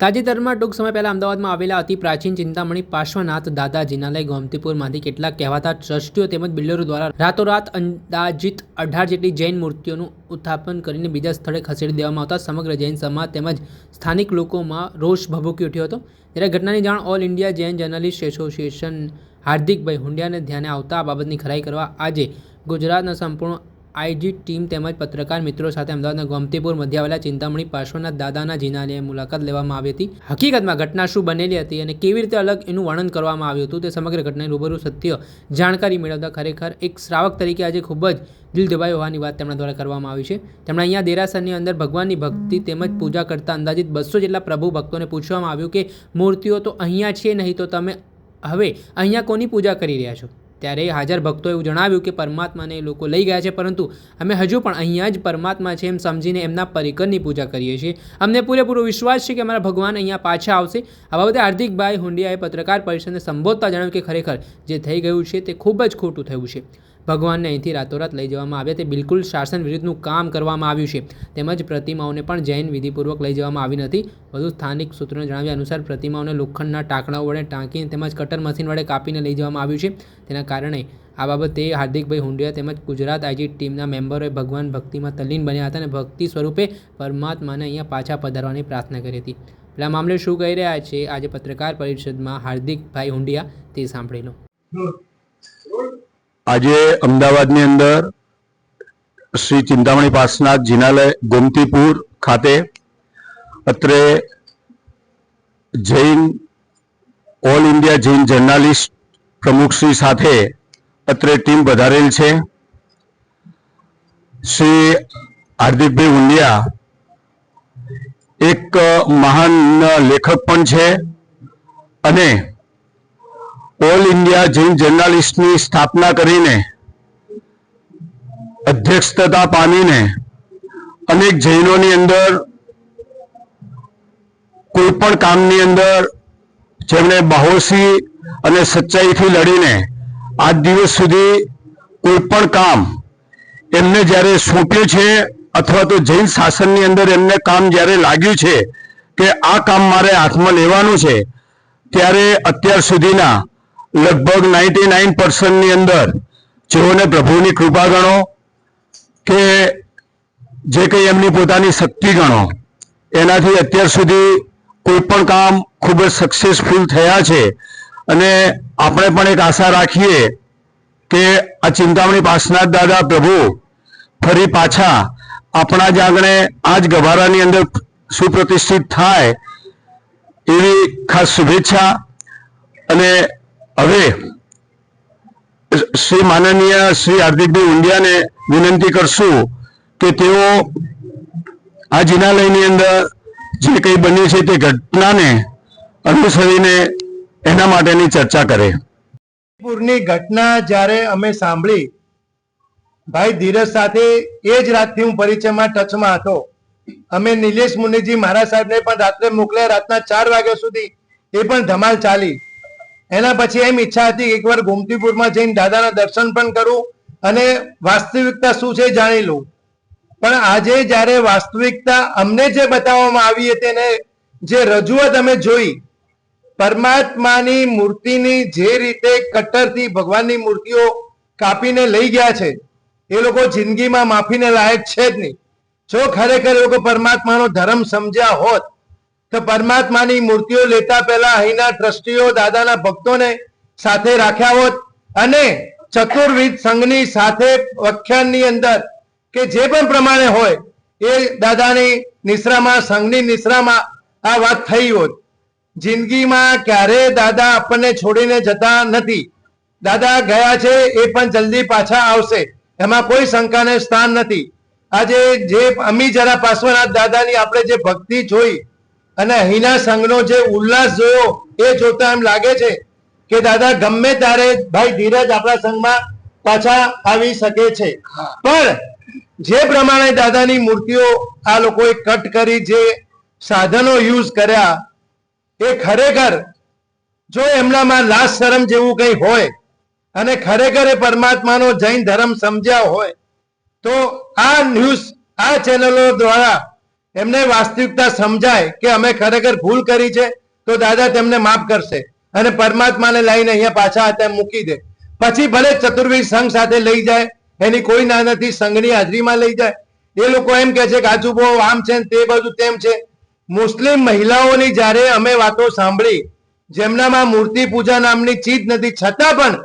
તાજેતરમાં ટૂંક સમય પહેલાં અમદાવાદમાં આવેલા અતિ પ્રાચીન ચિંતામણી પાર્શ્વનાથ દાદા જિનાલય ગોમતીપુરમાંથી કેટલાક કહેવાતા ટ્રસ્ટીઓ તેમજ બિલ્ડરો દ્વારા રાતોરાત અંદાજિત અઢાર જેટલી જૈન મૂર્તિઓનું ઉત્થાપન કરીને બીજા સ્થળે ખસેડી દેવામાં આવતા સમગ્ર જૈન સમાજ તેમજ સ્થાનિક લોકોમાં રોષ ભભૂકી ઉઠ્યો હતો. ત્યારે ઘટનાની જાણ all India Jain journalist association Hardikbhai હુંડિયાને ધ્યાને આવતા આ બાબતની ખરાઈ કરવા આજે ગુજરાતના સંપૂર્ણ આઈજી ટીમ તેમજ પત્રકાર મિત્રો સાથે અમદાવાદના ગોમતીપુર મધ્ય આવેલા ચિંતામણી પાર્શ્વનાથ દાદાના જિનાલયે મુલાકાત લેવામાં આવી હતી. હકીકતમાં ઘટના શું બનેલી હતી અને કેવી રીતે અલગ એનું વર્ણન કરવામાં આવ્યું હતું તે સમગ્ર ઘટનાની રૂબરૂ સત્ય જાણકારી મેળવતા ખરેખર એક શ્રાવક તરીકે આજે ખૂબ જ દિલ દબાઈ હોવાની વાત તેમના દ્વારા કરવામાં આવી છે. તેમણે અહીંયા દેરાસરની અંદર ભગવાનની ભક્તિ તેમજ પૂજા કરતા અંદાજિત બસો જેટલા પ્રભુ ભક્તોને પૂછવામાં આવ્યું કે, મૂર્તિઓ તો અહીંયા છે નહીં તો તમે હવે અહીંયા કોની પૂજા કરી રહ્યા છો? ત્યારે હાજર ભક્તોએ એવું જણાવ્યું કે પરમાત્માને એ લોકો લઈ ગયા છે, પરંતુ અમે હજુ પણ અહીંયા જ પરમાત્મા છે એમ સમજીને એમના પરિકરની પૂજા કરીએ છીએ. અમને પૂરેપૂરો વિશ્વાસ છે કે અમારા ભગવાન અહીંયા પાછા આવશે. આ બાબતે હાર્દિકભાઈ હુંડિયાએ પત્રકાર પરિષદને સંબોધતા જણાવ્યું કે ખરેખર જે થઈ ગયું છે તે ખૂબ જ ખોટું થયું છે. ભગવાનને અહીંથી રાતોરાત લઈ જવામાં આવ્યા. તે બિલકુલ શાસન વિરુદ્ધનું કામ કરવામાં આવ્યું છે. તેમજ પ્રતિમાઓને પણ જૈન વિધિપૂર્વક લઈ જવામાં આવી નથી. વધુ સ્થાનિક સૂત્રોને જણાવ્યા અનુસાર, પ્રતિમાઓને લોખંડના ટાંકણાઓ વડે ટાંકીને તેમજ કટર મશીન વડે કાપીને લઈ જવામાં આવ્યું છે. તેના કારણે આ બાબતે હાર્દિકભાઈ હુંડિયા તેમજ ગુજરાત આઈજી ટીમના મેમ્બરોએ ભગવાન ભક્તિમાં તલ્લીન બન્યા હતા અને ભક્તિ સ્વરૂપે પરમાત્માને અહીંયા પાછા પધારવાની પ્રાર્થના કરી હતી. પેલા મામલે શું કહી રહ્યા છે આજે પત્રકાર પરિષદમાં હાર્દિકભાઈ હુંડિયા તે સાંભળી લો. આજે અમદાવાદની અંદર શ્રી ચિંતામણી પાસનાથ જિનાલય ગોમતીપુર ખાતે અત્રે Jain, all India Jain journalist પ્રમુખશ્રી સાથે અત્રે ટીમ વધારેલ છે. શ્રી હાર્દિકભાઈ ઉંડિયા એક મહાન લેખક પણ છે અને ઓલ ઇન્ડિયા જૈન જર્નાલિસ્ટની સ્થાપના કરીને, અધ્યક્ષતા પામીને, અનેક જૈનોની અંદર કોઈ પણ કામની અંદર જેમણે બાહોશી અને સચ્ચાઈથી લડીને આજ દિવસ સુધી કોઈ પણ કામ એમને જ્યારે સોંપ્યું છે અથવા તો જૈન શાસનની અંદર એમને કામ જ્યારે લાગ્યું છે કે આ કામ મારે હાથમાં લેવાનું છે, ત્યારે અત્યાર સુધીના લગભગ નાઇન્ટી નાઇન પર્સન્ટની અંદર જેઓને પ્રભુની કૃપા ગણો કે જે કંઈ એમની પોતાની શક્તિ ગણો, એનાથી અત્યાર સુધી કોઈ પણ કામ ખૂબ જ સક્સેસફુલ થયા છે. અને આપણે પણ એક આશા રાખીએ કે આ ચિંતામણી પાસનાથ દાદા પ્રભુ ફરી પાછા આપણા જ આંગણે આ જ ગભારાની અંદર સુપ્રતિષ્ઠિત થાય એવી ખાસ શુભેચ્છા અને હવે શ્રી માનનીય શ્રી હાર્દિકભાઈ ઉંડિયાને વિનંતી કરશું કે તેઓ આ જિનાલયની અંદર જે કંઈ બન્યું છે તે ઘટનાને અનુસરીને એના માટેની ચર્ચા કરે. પૂરની ઘટના જ્યારે અમે સાંભળી, ભાઈ ધીરજ સાથે એ જ રાતથી હું પરિચયમાં ટચમાં હતો. અમે નિલેશ મુનિજી મહારાજ સાહેબને પણ રાત્રે મોકલ્યા, રાતના ચાર વાગ્યા સુધી એ પણ ધમાલ ચાલી. એના પછી એમ ઈચ્છા હતી એકવાર ગોમતીપુરમાં જઈને દાદાના દર્શન પણ કરું અને વાસ્તવિકતા શું છે જાણી લઉં. પણ આજે જ્યારે વાસ્તવિકતા અમને જે બતાવવામાં આવી હતી એને જે રજૂઆત અમે જોઈ, પરમાત્માની મૂર્તિની જે રીતે કટ્ટરથી ભગવાનની મૂર્તિઓ કાપીને લઈ ગયા છે, એ લોકો જિંદગીમાં માફીને લાયક છે જ નહીં. જો ખરેખર એ લોકો પરમાત્માનો ધર્મ સમજ્યા હોત તો પરમાત્માની મૂર્તિઓ લેતા પહેલા અહીંના ટ્રસ્ટીઓ, દાદાના ભક્તોને સાથે રાખ્યા હોત અને ચતુર્વિધ સંઘની સાથે વ્યાખ્યાનની અંદર કે જે પણ પ્રમાણે હોય, એ દાદાની નિશ્રામાં, સંઘની નિશ્રામાં આ વાત થઈ હોત. જિંદગીમાં ક્યારે દાદા આપણને છોડીને જતા નથી. દાદા ગયા છે એ પણ જલ્દી પાછા આવશે. એમાં કોઈ શંકાને સ્થાન નથી. આજે જે અમી જરા પાર્શ્વનાથ દાદાની આપણે જે ભક્તિ જોઈ અને અહીંના સંઘનો જે ઉલ્લાસ જોયો, એ જોતા એમ લાગે છે કે દાદા, ગમે ત્યારે ભાઈ ધીરજ આપણા સંઘમાં પાછા આવી શકે છે. પણ જે પ્રમાણે દાદાની મૂર્તિઓ આ લોકોએ કટ કરી, જે સાધનો યુઝ કર્યા, એ ખરેખર જો એમનામાં લાશ શરમ જેવું કંઈ હોય અને ખરેખર એ પરમાત્માનો જૈન ધર્મ સમજ્યા હોય, તો આ ન્યૂઝ, આ ચેનલો દ્વારા એમને વાસ્તવિકતા સમજાય કે અમે ખરેખર ભૂલ કરી છે, તો દાદા તેમને માફ કરશે અને પરમાત્માને લઈને અહીંયા પાછા હાથે મૂકી દે. પછી ભલે ચતુર્વેદ સંઘ સાથે લઈ જાય, એની કોઈ ના નથી, સંઘની હાજરીમાં લઈ જાય. એ લોકો એમ કે છે કે આજુબો આમ છે તે બાજુ તેમ છે. મુસ્લિમ મહિલાઓની જ્યારે અમે વાતો સાંભળી, જેમનામાં મૂર્તિ પૂજા નામની ચીજ નથી, છતાં પણ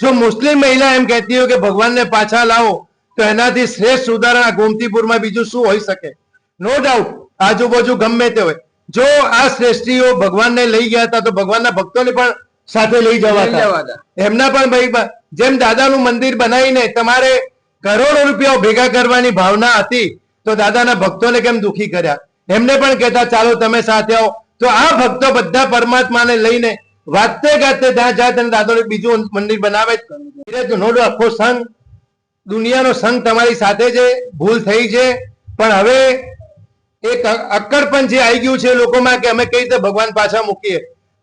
જો મુસ્લિમ મહિલા એમ કહેતી હોય કે ભગવાનને પાછા લાવો, તો એનાથી શ્રેષ્ઠ ઉદાહરણ આ ગોમતીપુરમાં બીજું શું હોઈ શકે? નો ડાઉટ આજુબાજુ ગમે તે હોય. જો આ શ્રેષ્ઠીઓ ભગવાનને લઈ ગયા હતા તો ભગવાનના ભક્તોને પણ સાથે લઈ જવા હતા એમના પણ ભાઈ જેમ દાદાનું મંદિર બનાવીને તમારે કરોડો રૂપિયા ભેગા કરવાની ભાવના હતી તો દાદાના ભક્તોને કેમ દુખી કર્યા? એમને પણ કહેતા ચાલો તમે સાથે આવો. તો આ ભક્તો બધા પરમાત્માને લઈને વાતે ગાતે ત્યાં જાય અને દાદાનું બીજું મંદિર બનાવે જ. નો ડાઉટ આખો સંઘ દુનિયાનો સંઘ તમારી સાથે છે ભૂલ થઈ છે. પણ હવે એક અક્કડપણ જે આવી ગયું છે લોકોમાં કે અમે કઈ રીતે ભગવાન પાછા મૂકીએ?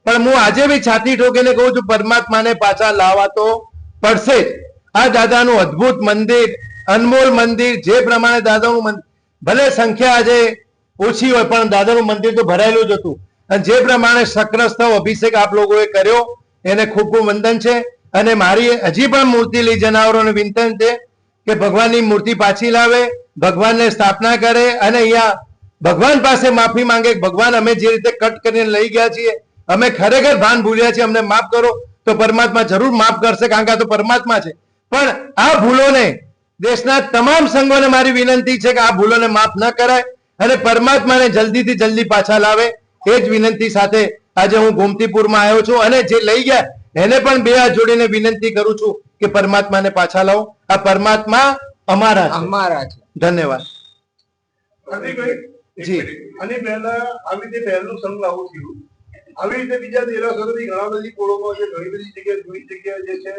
પણ હું આજે બી છાતી ઠોકીને કહું છું, પરમાત્માને પાછા લાવવા તો પડશે જ. આ દાદાનું અદ્ભુત મંદિર, અનમોલ મંદિર, જે પ્રમાણે દાદાનું મંદિર ભલે સંખ્યા આજે ઓછી હોય, પણ દાદાનું મંદિર તો ભરાયેલું જ હતું. અને જે પ્રમાણે સક્રસ્તવ અભિષેક આપ લોકોએ કર્યો, એને ખૂબ ખૂબ વંદન છે. અને મારી હજી પણ મૂર્તિ લઈ જનાવરોને વિનંતન છે કે ભગવાનની મૂર્તિ પાછી લાવે, ભગવાનને સ્થાપના કરે અને અહીંયા ભગવાન પાસે માફી માંગે ભગવાન અમે જે રીતે કટ કરીને લઈ ગયા છીએ અમે ખરેખર ભાન ભૂલ્યા છીએ અમને માફ કરો તો પરમાત્મા જરૂર માફ કરશે કારણ કે આ તો પરમાત્મા છે. પણ આ ભૂલોને દેશના તમામ સંઘોને મારી વિનંતી છે કે આ ભૂલોને માફ ન કરાય અને પરમાત્માને જલ્દીથી જલ્દી પાછા લાવે. એ જ વિનંતી સાથે આજે હું ગોમતીપુરમાં આવ્યો છું અને જે લઈ ગયા એને પણ બે હાથ જોડીને વિનંતી કરું છું કે પરમાત્માને પાછા લાવો. આ પરમાત્મા અમારા અમારા છે. ધન્યવાદ. આની પહેલા આવી રીતે પહેલું સંઘ આવું થયું. આવી રીતે બીજા દેરાસરોથી ઘણા બધી કોળોમાં છે ઘણી બધી જગ્યાએ જૂની જગ્યાએ જે છે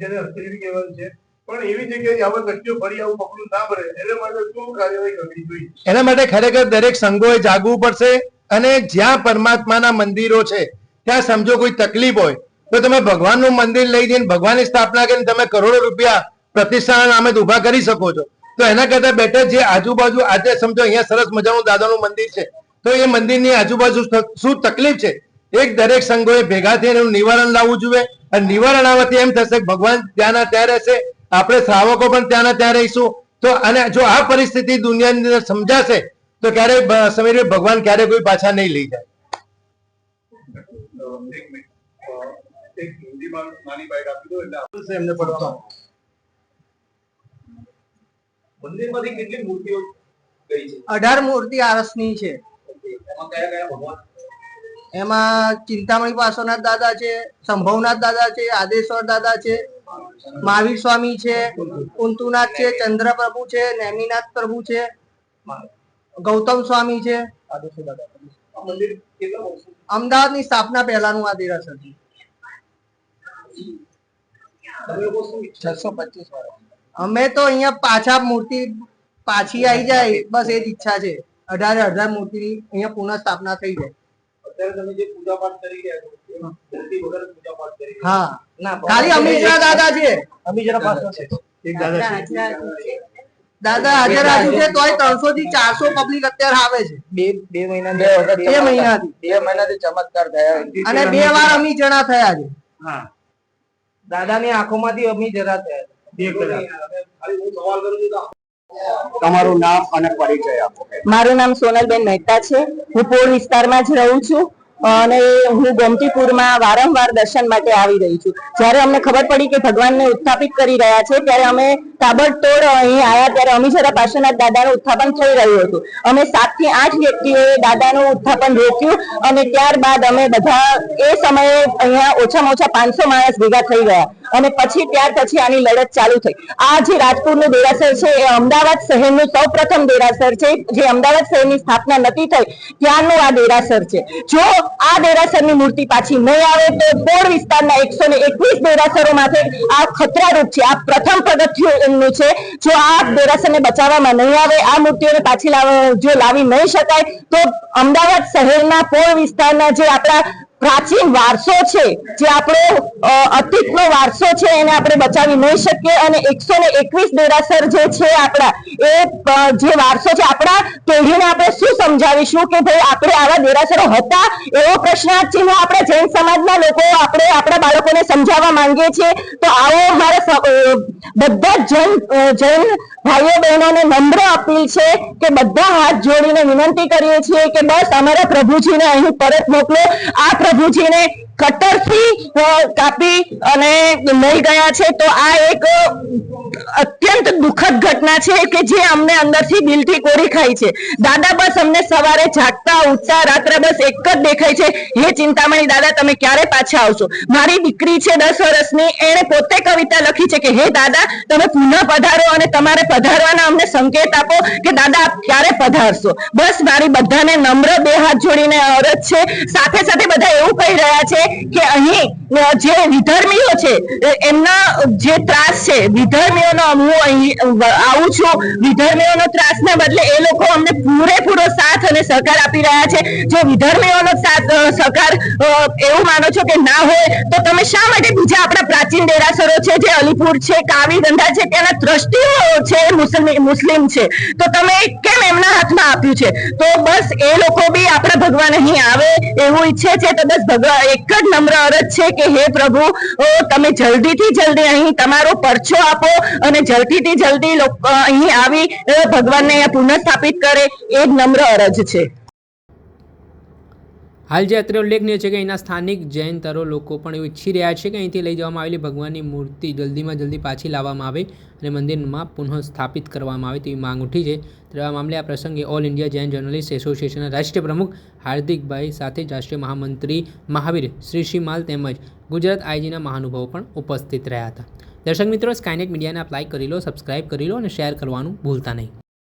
જેને હસ્તલિપી કહેવાય છે પણ એવી જગ્યાએ આવા વ્યક્તિઓ ફરી આવું પગલું ના ભરે એને માટે શું કાર્યવાહી કરવી જોઈએ? એના માટે ખરેખર દરેક સંઘોએ જાગવું પડશે અને જ્યાં પરમાત્માના મંદિરો છે ત્યાં સમજો કોઈ તકલીફ હોય તો તમે ભગવાનનું મંદિર લઈ જઈને ભગવાનની સ્થાપના કરીને તમે કરોડો રૂપિયા પ્રતિષ્ઠાના નામે ઊભા કરી શકો છો. તો એના કરતા બેટર જે આજુબાજુ આજે સમજો અહીંયા સરસ મજાનું દાદાનું મંદિર છે તો એ મંદિરની આજુબાજુ શું તકલીફ છે? એક દરેક સંઘોએ ભેગા થઈને એનું નિવારણ લાવવું જોઈએ અને નિવારણ આવવાથી એમ થશે ભગવાન ત્યાંના ત્યાં રહેશે આપણે શ્રાવકો પણ ત્યાંના ત્યાં રહીશું. તો અને જો આ પરિસ્થિતિ દુનિયાની અંદર સમજાશે તો ક્યારે સમીર ભગવાન ક્યારે કોઈ પાછા નહીં લઈ જાય. એક હિન્દીમાં નાની બાઈટ આપી દો એટલે એમને પડતો. મંદિરમાંથી કેટલી મૂર્તિઓ ગઈ છે? અઢાર મૂર્તિ આરસની છે. એમાં કયા કયા ભગવાન? એમાં ચિંતામણી પાર્શ્વનાથ દાદા છે સંભવનાથ દાદા છે આદેશ્વર દાદા છે મહાવીર સ્વામી છે કુંતુનાથ છે ચંદ્ર પ્રભુ છે નેમિનાથ પ્રભુ છે ગૌતમ સ્વામી છે. અમદાવાદની આ મંદિર કેટલા અમદાવાદની સ્થાપના પહેલાનું આ દેરાસર છસો પચીસ અમે તો અહીંયા પાછા મૂર્તિ પાછી આવી જાય બસ એ જ ઈચ્છા છે. અઢારે અઢાર મૂર્તિ અહીંયા પુનઃ સ્થાપના થઈ જાય. અત્યારે તમે જે પૂજા પાઠ કરી રહ્યા છો એ મૂર્તિ વગર પૂજા પાઠ કરી રહ્યા હા. ખાલી અમીજરા દાદા છે. દાદા હાજર આજુ છે તોય ત્રણસો થી ચારસો પબ્લિક અત્યારે આવે છે. બે બે મહિના બે મહિનાથી. બે મહિનાથી ચમત્કાર થયા અને બે વાર અમી જણા થયા છે. હા. દાદાની આંખોમાંથી અમી જરા થયા તમારું નામ અને પરિચય આપો. મારું નામ સોનલબેન મહેતા છે. હું પોળ વિસ્તારમાં જ રહું છું અને હું ગોમતીપુરમાં વારંવાર દર્શન માટે આવી રહી છું. જ્યારે અમને ખબર પડી કે ભગવાનને ઉત્થાપિત કરી રહ્યા છે, ત્યારે અમે તાબડતોડ અહીં આવ્યા, ત્યારે અમીશરા પાર્શ્વનાથ દાદાનું ઉત્થાપન થઈ રહ્યું હતું. અમે સાતથી આઠ વ્યક્તિઓએ દાદાનું ઉત્થાપન રોક્યું અને ત્યારબાદ અમે બધા એ સમયે અહીંયા ઓછામાં ઓછા પાંચસો માણસ ભેગા થઈ ગયા. અને પછી ત્યાર પછી આની લડત ચાલુ થઈ. આ જે રાજપુરનું દેરાસર છે, એ અમદાવાદ શહેરનું સૌ પ્રથમ દેરાસર છે, જે અમદાવાદ શહેરની સ્થાપના નથી થઈ, ત્યારનું આ દેરાસર છે. જો આ દેરાસરની મૂર્તિ પાછી નહીં આવે, તો પોળ વિસ્તારના એકસો ને એકવીસ દેરાસરો માટે આ ખતરારૂપ છે. આ પ્રથમ પગથિયું એમનું છે. જો આ દેરાસરને બચાવવામાં નહીં આવે, આ મૂર્તિઓને પાછી લાવ, જો લાવી નહીં શકાય, તો અમદાવાદ શહેરના પોળ વિસ્તારના જે આપણા પ્રાચીન વારસો છે, જે આપણો અતીતનો વારસો છે, એને આપણે બચાવી નહીં શકીએ અને એકસો ને એકવીસ દેરાસર જે છે આપણા, એ જે વારસો છે આપણા પેઢીને આપણે શું સમજાવીશું કે ભાઈ આપણે આવા દેરાસરો હતા? એવો પ્રશ્નાર્થ ચિહ્ન આપણે જૈન સમાજના લોકો આપણે, આપણા બાળકોને સમજાવવા માંગીએ છીએ. તો આવો મારે બધા જૈન જૈન ભાઈઓ બહેનોને નમ્ર અપીલ છે કે બધા હાથ જોડીને વિનંતી કરીએ છીએ કે બસ અમારા પ્રભુજીને અહીં પરત મોકલો. આ પ્રભુજીને કટરથી કાપી અને લઈ ગયા છે. તો આ એક અત્યંત દુઃખદ ઘટના છે કે જે અમને અંદરથી દિલથી કોરી ખાઈ છે. દાદા બસ અમને સવારે જાગતા, ઉઠતા, રાત્રે બસ એક જ દેખાય છે. હે ચિંતામણી દાદા, તમે ક્યારે પાછા આવશો? મારી દીકરી છે દસ વર્ષની, એણે પોતે કવિતા લખી છે કે, હે દાદા, તમે પુનઃ પધારો અને તમારે પધારવાના અમને સંકેત આપો કે, દાદા, આપ ક્યારે પધારશો? બસ મારી બધાને નમ્ર બે હાથ જોડીને અરજ છે. સાથે સાથે બધા એવું કહી રહ્યા છે કે અહીં જે વિધર્મીઓ છે એમના જે ત્રાસ છે, વિધર્મીઓનો હું અહીં આવું છું. વિધર્મીઓનો ત્રાસને બદલે એ લોકો અમને પૂરેપૂરો સાથ અને સહકાર આપી રહ્યા છે. જો વિધર્મીઓનો સાથ સહકાર એવું માનો છો કે ના હોય, તો તમે શા માટે બીજા આપણા પ્રાચીન દેરાસરો છે, જે અલીપુર છે, કાવી ગંધા છે ત્યાંના ટ્રસ્ટીઓ છે, મુસ્લિમ મુસ્લિમ છે? તો તમે કેમ એમના હાથમાં આપ્યું છે. તો બસ એ લોકો બી આપણા ભગવાન અહીં આવે એવું ઈચ્છે છે તો બસ ભગવાન એક જ નમ્ર અરજ છે કે હે પ્રભુ તમે જલ્દીથી જલ્દી અહીં તમારો પરચો આપો અને જલ્દીથી જલ્દી અહીં આવી ભગવાનને પુનઃસ્થાપિત કરે, એ જ નમ્ર અરજ છે. હાલ જે અત્રે ઉલ્લેખનીય છે કે અહીંના સ્થાનિક જૈન તરો લોકો પણ એવું ઈચ્છી રહ્યા છે કે અહીંથી લઈ જવામાં આવેલી ભગવાનની મૂર્તિ જલ્દીમાં જલ્દી પાછી લાવવામાં આવે અને મંદિરમાં પુનઃ સ્થાપિત કરવામાં આવે તેવી માંગ ઉઠી છે. ત્યારે આ મામલે આ પ્રસંગે ઓલ ઇન્ડિયા જૈન જર્નલિસ્ટ એસોસિએશનના રાષ્ટ્રીય પ્રમુખ હાર્દિકભાઈ સાથે રાષ્ટ્રીય મહામંત્રી મહાવીર શ્રી શ્રીમાલ તેમજ ગુજરાત આઈજીના મહાનુભાવો પણ ઉપસ્થિત રહ્યા હતા. દર્શક મિત્રો સ્કાયનેટ મીડિયાને લાઈક કરી લો સબસ્ક્રાઇબ કરી લો અને શેર કરવાનું ભૂલતા નહીં.